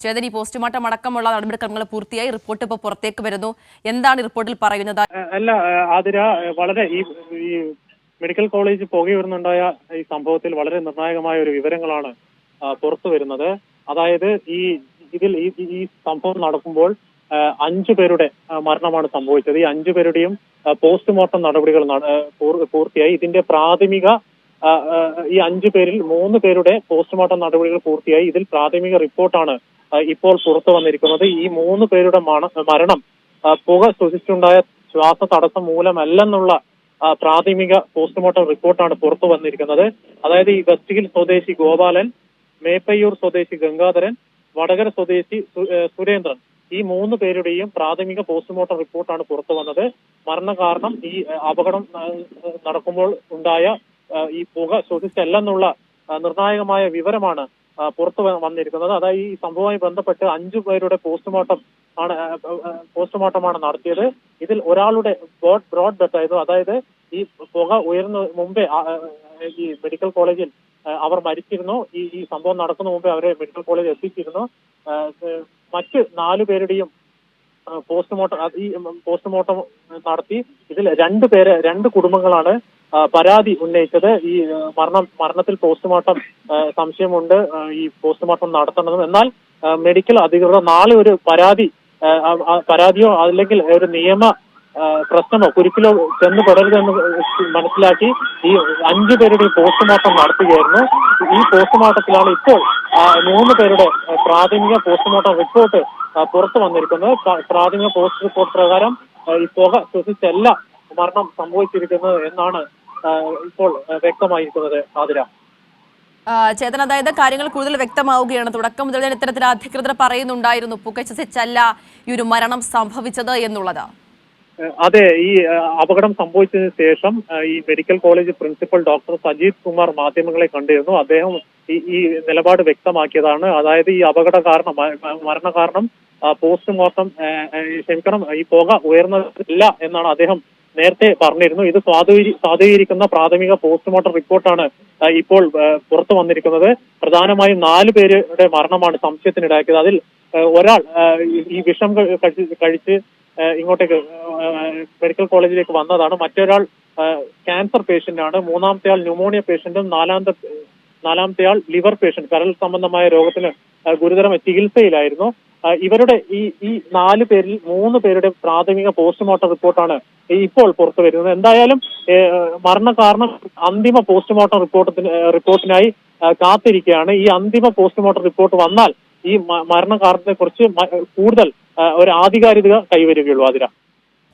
ചേതൻ ഈ പോസ്റ്റ്മോർട്ടം അടക്കമുള്ള നടപടിക്രമങ്ങൾ പൂർത്തിയായി റിപ്പോർട്ട് ഇപ്പോൾ പുറത്തേക്ക് വരുന്നു. എന്താണ് റിപ്പോർട്ടിൽ പറയുന്നത്? അല്ല ആതിര വളരെ ഈ മെഡിക്കൽ കോളേജ് പുകയുയർന്നുണ്ടായ ഈ സംഭവത്തിൽ വളരെ നിർണായകമായ ഒരു വിവരങ്ങളാണ് പുറത്തു വരുന്നത്. അതായത് ഈ ഇതിൽ ഈ സംഭവം നടക്കുമ്പോൾ അഞ്ചു പേരുടെ മരണമാണ് സംഭവിച്ചത്. ഈ അഞ്ചു പേരുടെയും പോസ്റ്റ്മോർട്ടം നടപടികൾ നട- പൂർത്തിയായി. ഇതിന്റെ പ്രാഥമിക ഈ അഞ്ചു പേരിൽ മൂന്ന് പേരുടെ പോസ്റ്റ്മോർട്ടം നടപടികൾ പൂർത്തിയായി. ഇതിൽ പ്രാഥമിക റിപ്പോർട്ടാണ് ഇപ്പോൾ പുറത്തു വന്നിരിക്കുന്നത്. ഈ മൂന്ന് പേരുടെ മരണം പുക ശ്വസിച്ചുണ്ടായ ശ്വാസ തടസ്സം മൂലമല്ലെന്നുള്ള പ്രാഥമിക പോസ്റ്റ്മോർട്ടം റിപ്പോർട്ടാണ് പുറത്തു വന്നിരിക്കുന്നത്. അതായത് ഈ വെസ്റ്റ് ഹിൽ സ്വദേശി ഗോപാലൻ മേപ്പയ്യൂർ സ്വദേശി ഗംഗാധരൻ വടകര സ്വദേശി സുരേന്ദ്രൻ ഈ മൂന്ന് പേരുടെയും പ്രാഥമിക പോസ്റ്റ്മോർട്ടം റിപ്പോർട്ടാണ് പുറത്തു വന്നത്. മരണകാരണം ഈ അപകടം നടക്കുമ്പോൾ ഉണ്ടായ ഈ പുക ശ്വസിച്ചല്ലെന്നുള്ള നിർണായകമായ വിവരമാണ് പുറത്തു വന്നിരിക്കുന്നത്. അതായത് ഈ സംഭവവുമായി ബന്ധപ്പെട്ട് അഞ്ചു പേരുടെ പോസ്റ്റ്മോർട്ടം ആണ് പോസ്റ്റ്മോർട്ടമാണ് നടത്തിയത്. ഇതിൽ ഒരാളുടെ ബ്രോഡ് ബ്രോഡ് ഡെത്ത് ആയിരുന്നു. അതായത് ഈ പുക ഉയർന്ന മുമ്പേ ഈ മെഡിക്കൽ കോളേജിൽ അവർ മരിച്ചിരുന്നു. ഈ ഈ സംഭവം നടക്കുന്ന മുമ്പേ അവരെ മെഡിക്കൽ കോളേജിൽ എത്തിച്ചിരുന്നു. മറ്റ് നാലു പേരുടെയും പോസ്റ്റ്മോർട്ടം ഈ പോസ്റ്റ്മോർട്ടം നടത്തി. ഇതിൽ രണ്ട് പേരെ രണ്ട് കുടുംബങ്ങളാണ് പരാതി ഉന്നയിച്ചത് ഈ മരണം മരണത്തിൽ പോസ്റ്റ്മോർട്ടം സംശയമുണ്ട് ഈ പോസ്റ്റ്മോർട്ടം നടത്തണമെന്നും. എന്നാൽ മെഡിക്കൽ അധികൃതർ നാളെ ഒരു പരാതി പരാതിയോ അല്ലെങ്കിൽ ഒരു നിയമ പ്രശ്നമോ കുരുക്കിലോ ചെന്ന് തുടരുതെന്ന് മനസ്സിലാക്കി ഈ അഞ്ചു പേരുടെ പോസ്റ്റ്മോർട്ടം നടത്തുകയായിരുന്നു. ഈ പോസ്റ്റ്മോർട്ടത്തിലാണ് ഇപ്പോൾ മൂന്ന് പേരുടെ പ്രാഥമിക പോസ്റ്റ്മോർട്ടം റിപ്പോർട്ട് പുറത്തു വന്നിരിക്കുന്നത്. പ്രാഥമിക പോസ്റ്റ് റിപ്പോർട്ട് പ്രകാരം ഈ പുക ശ്വസിച്ചല്ല മരണം സംഭവിച്ചിരിക്കുന്നത് എന്നാണ് ഇപ്പോൾ വ്യക്തമായിരിക്കുന്നത് ആതിര. ചേതൻ അതായത് കാര്യങ്ങൾ കൂടുതൽ വ്യക്തമാവുകയാണ്. തുടക്കം മുതൽ തന്നെ ഇത്തരത്തിൽ അധികൃതർ പറയുന്നുണ്ടായിരുന്നു പുകശ്വസിച്ചല്ല ഈ ഒരു മരണം സംഭവിച്ചത് എന്നുള്ളത്. അതെ ഈ അപകടം സംഭവിച്ചതിന് ശേഷം ഈ medical college principal doctor Sajith Kumar മാധ്യമങ്ങളെ കണ്ടിരുന്നു. അദ്ദേഹം ഈ ഈ നിലപാട് വ്യക്തമാക്കിയതാണ്. അതായത് ഈ അപകട കാരണം മരണ കാരണം പോസ്റ്റ്മോർട്ടം ക്ഷമിക്കണം ഈ പുക ഉയർന്നില്ല എന്നാണ് അദ്ദേഹം നേരത്തെ പറഞ്ഞിരുന്നു. ഇത് സ്വാധീ സ്വാധീകരിക്കുന്ന പ്രാഥമിക പോസ്റ്റ്മോർട്ടം റിപ്പോർട്ടാണ് ഇപ്പോൾ പുറത്തു വന്നിരിക്കുന്നത്. പ്രധാനമായും നാല് പേരുടെ മരണമാണ് സംശയത്തിനിടയാക്കിയത്. അതിൽ ഒരാൾ ഈ- വിഷം കഴി- കഴിച്ച് ഇങ്ങോട്ടേക്ക് മെഡിക്കൽ കോളേജിലേക്ക് വന്നതാണ്. മറ്റൊരാൾ ക്യാൻസർ പേഷ്യന്റ് ആണ് മൂന്നാമത്തെ ആൾ ന്യൂമോണിയ പേഷ്യന്റും നാലാമത്തെ നാലാമത്തെ ആൾ ലിവർ പേഷ്യന്റ് കരൾ സംബന്ധമായ രോഗത്തിന് ഗുരുതരമായ ചികിത്സയിലായിരുന്നു. ഇവരുടെ ഈ ഈ നാല് പേരിൽ മൂന്ന് പേരുടെ പ്രാഥമിക പോസ്റ്റ്മോർട്ടം റിപ്പോർട്ടാണ് ഇപ്പോൾ പുറത്തു വരുന്നത്. എന്തായാലും മരണകാരണം മരണ കാരണം അന്തിമ പോസ്റ്റ്മോർട്ടം റിപ്പോർട്ടത്തിന് റിപ്പോർട്ടിനായി കാത്തിരിക്കുകയാണ്. ഈ അന്തിമ പോസ്റ്റ്മോർട്ടം റിപ്പോർട്ട് വന്നാൽ ഈ മ- മരണ കാരണത്തെ കുറിച്ച് കൂടുതൽ ഒരു ആധികാരികത കൈവരികയുള്ളൂ അതിര